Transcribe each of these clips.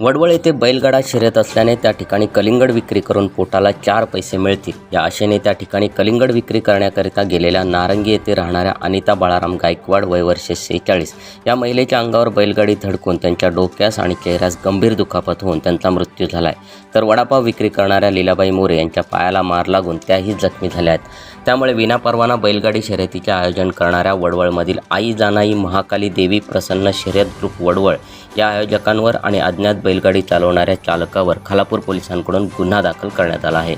वडवळ येथे बैलगाडा शर्यत असल्याने त्या ठिकाणी कलिंगड विक्री करून पोटाला चार पैसे मिळतील. या आशेने त्या ठिकाणी कलिंगड विक्री करण्याकरिता गेलेल्या नारंगी येथे राहणाऱ्या अनिता बाळाराम गायकवाड वय वर्षे सेहेचाळीस. या महिलेच्या अंगावर बैलगाडी धडकून त्यांच्या डोक्यास आणि चेहऱ्यास गंभीर दुखापत होऊन त्यांचा मृत्यू झाला आहे तर वडापाव विक्री करणाऱ्या लीलाबाई मोरे यांच्या पायाला मार लागून त्याही जखमी झाल्या आहेत. त्यामुळे विनापरवाना बैलगाडी शर्यतीचे आयोजन करणाऱ्या वडवळमधील आई जानाई महाकाली देवी प्रसन्न शर्यत ग्रुप वडवळ या आयोजकांवर आणि अज्ञात बैलगाडी चालवणाऱ्या चालकावर खालापूर पोलिसांकडून गुन्हा दाखल करण्यात आला आहे.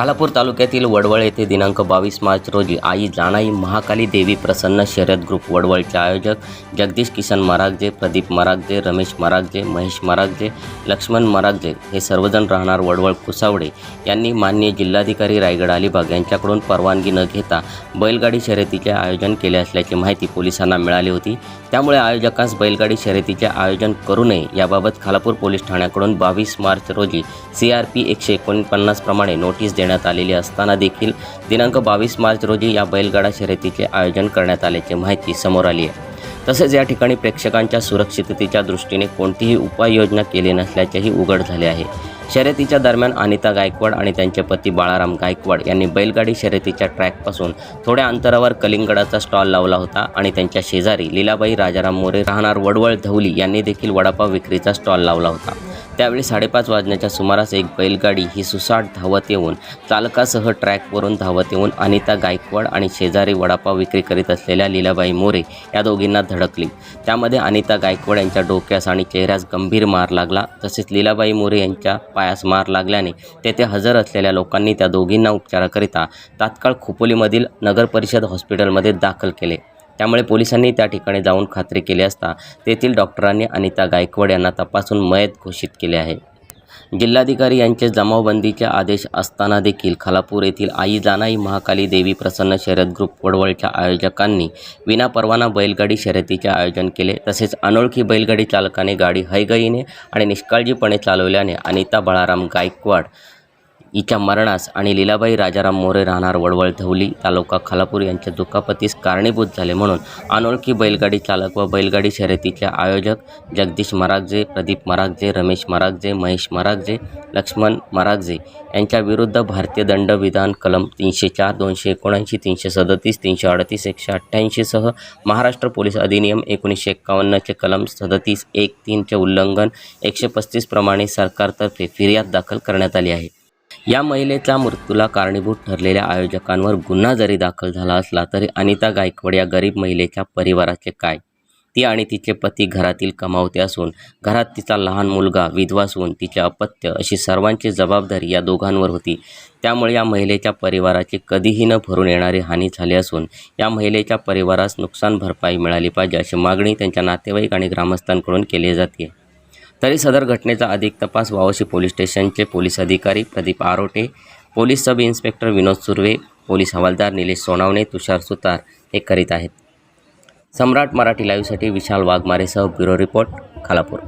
खालापूर तालुक्यातील वडवळ येथे दिनांक बावीस मार्च रोजी आई जाणाई महाकाली देवी प्रसन्न शर्यत ग्रुप वडवळचे आयोजक जगदीश किसन मरागजे प्रदीप मरागजे रमेश मरागजे महेश मरागजे लक्ष्मण मरागजे हे सर्वजण राहणार वडवळ कुसावडे. यांनी माननीय जिल्हाधिकारी रायगड अलिबाग यांच्याकडून परवानगी न घेता बैलगाडी शर्यतीचे आयोजन केले असल्याची माहिती पोलिसांना मिळाली होती. त्यामुळे आयोजकांस बैलगाडी शर्यतीचे आयोजन करू नये याबाबत खालापूर पोलीस ठाण्याकडून बावीस मार्च रोजी सी आर पी एकशे एकोणपन्नास प्रमाणे नोटीस देण्यात आलेली असताना देखील दिनांक बावीस मार्च रोजी या बैलगाडा शर्यतीचे आयोजन करण्यात आल्याची माहिती समोर आली आहे. तसेच या ठिकाणी प्रेक्षकांच्या सुरक्षिततेच्या दृष्टीने कोणतीही उपाययोजना केली नसल्याचेही उघड झाले आहे. शर्यतीच्या दरम्यान अनिता गायकवाड आणि त्यांचे पती बाळाराम गायकवाड यांनी बैलगाडी शर्यतीच्या ट्रॅकपासून थोड्या अंतरावर कलिंगडाचा स्टॉल लावला होता आणि त्यांच्या शेजारी लीलाबाई राजाराम मोरे राहणार वडवळ धवली यांनी देखील वडापाव विक्रीचा स्टॉल लावला होता. त्यावेळी साडेपाच वाजण्याच्या सुमारास एक बैलगाडी ही सुसाट धावत येऊन चालकासह ट्रॅकवरून धावत येऊन अनिता गायकवाड आणि शेजारी वडापाव विक्री करीत असलेल्या लीलाबाई मोरे या दोघींना धडकली. त्यामध्ये अनिता गायकवाड यांच्या डोक्यास आणि चेहऱ्यास गंभीर मार लागला. तसेच लीलाबाई मोरे यांच्या पायास मार लागल्याने तेथे हजर असलेल्या लोकांनी त्या दोघींना उपचाराकरिता तात्काळ खोपोलीमधील नगर परिषद हॉस्पिटलमध्ये दाखल केले. त्यामुळे पोलिसांनी त्या ठिकाणी जाऊन खात्री केली असता तेथील डॉक्टरांनी अनिता गायकवाड यांना तपासून मयत घोषित केले आहे. जिल्हाधिकारी यांचे जमावबंदीचे आदेश असताना देखील खालापूर येथील आई जानाई महाकाली देवी प्रसन्न शर्यत ग्रुप वडवळच्या आयोजकांनी विनापरवाना बैलगाडी शर्यतीचे आयोजन केले. तसेच अनोळखी बैलगाडी चालकाने गाडी हैगईने आणि निष्काळजीपणे चालवल्याने अनिता बाळाराम गायकवाड हिच्या मरणास आणि लीलाबाई राजाराम मोरे राहणार वडवळ धवली तालुका खालापूर यांच्या दुखापतीस कारणीभूत झाले म्हणून अनोळखी बैलगाडी चालक व बैलगाडी शर्यतीचे आयोजक जगदीश मरागजे प्रदीप मरागजे रमेश मरागजे महेश मरागजे लक्ष्मण मरागजे यांच्या विरुद्ध भारतीय दंडविधान कलम तीनशे चार दोनशे एकोणऐंशी तीनशे सदतीस तीनशे अडतीस एकशे अठ्ठ्याऐंशीसह महाराष्ट्र पोलीस अधिनियम एकोणीसशे एक्कावन्नचे कलम सदतीस एक तीनचे उल्लंघन एकशे पस्तीसप्रमाणे सरकारतर्फे फिर्याद दाखल करण्यात आली आहे. या महिलेच्या मृत्यूला कारणीभूत ठरलेल्या आयोजकांवर गुन्हा जरी दाखल झाला असला तरी अनिता गायकवाड या गरीब महिलेच्या परिवाराचे काय? ती आणि तिचे पती घरातील कमावते असून घरात तिचा लहान मुलगा विधवा असून तिचे अपत्य अशी सर्वांची जबाबदारी या दोघांवर होती. त्यामुळे या महिलेच्या परिवाराची कधीही न भरून येणारी हानी झाली असून या महिलेच्या परिवारास नुकसान भरपाई मिळाली पाहिजे अशी मागणी त्यांच्या नातेवाईक आणि ग्रामस्थांकडून केली जाते. तरी सदर घटनेचा अधिक तपास वावशी पोलीस स्टेशनचे पोलीस अधिकारी Pradeep Arote police sub inspector Vinod Surve police हवालदार निलेश सोनावणे तुषार सुतार हे करीत आहेत. सम्राट मराठी लाईव्हसाठी विशाल वाघमारेसह ब्युरो रिपोर्ट खालापूर.